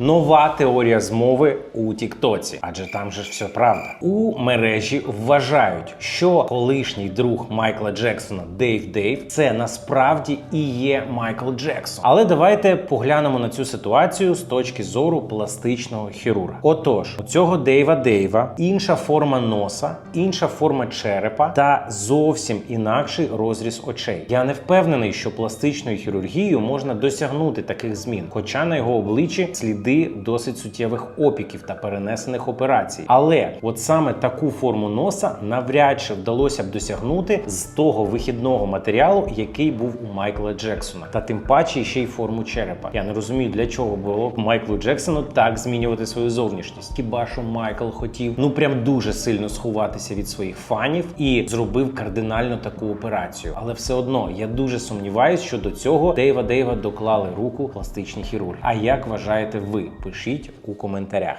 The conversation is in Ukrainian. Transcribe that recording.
Нова теорія змови у Тіктоці, адже там же ж все правда. У мережі вважають, що колишній друг Майкла Джексона Дейв Дейв це насправді і є Майкл Джексон. Але давайте поглянемо на цю ситуацію з точки зору пластичного хірурга. Отож, у цього Дейва Дейва інша форма носа, інша форма черепа та зовсім інакший розріз очей. Я не впевнений, що пластичною хірургією можна досягнути таких змін, хоча на його обличчі сліди досить суттєвих опіків та перенесених операцій. Але от саме таку форму носа навряд чи вдалося б досягнути з того вихідного матеріалу, який був у Майкла Джексона, та тим паче ще й форму черепа. Я не розумію, для чого було Майклу Джексону так змінювати свою зовнішність. Хіба що Майкл хотів ну прям дуже сильно сховатися від своїх фанів і зробив кардинально таку операцію. Але все одно я дуже сумніваюсь, що до цього Дейва Дейва доклали руку пластичні хірурги. А як вважаєте ви? Пишіть у коментарях.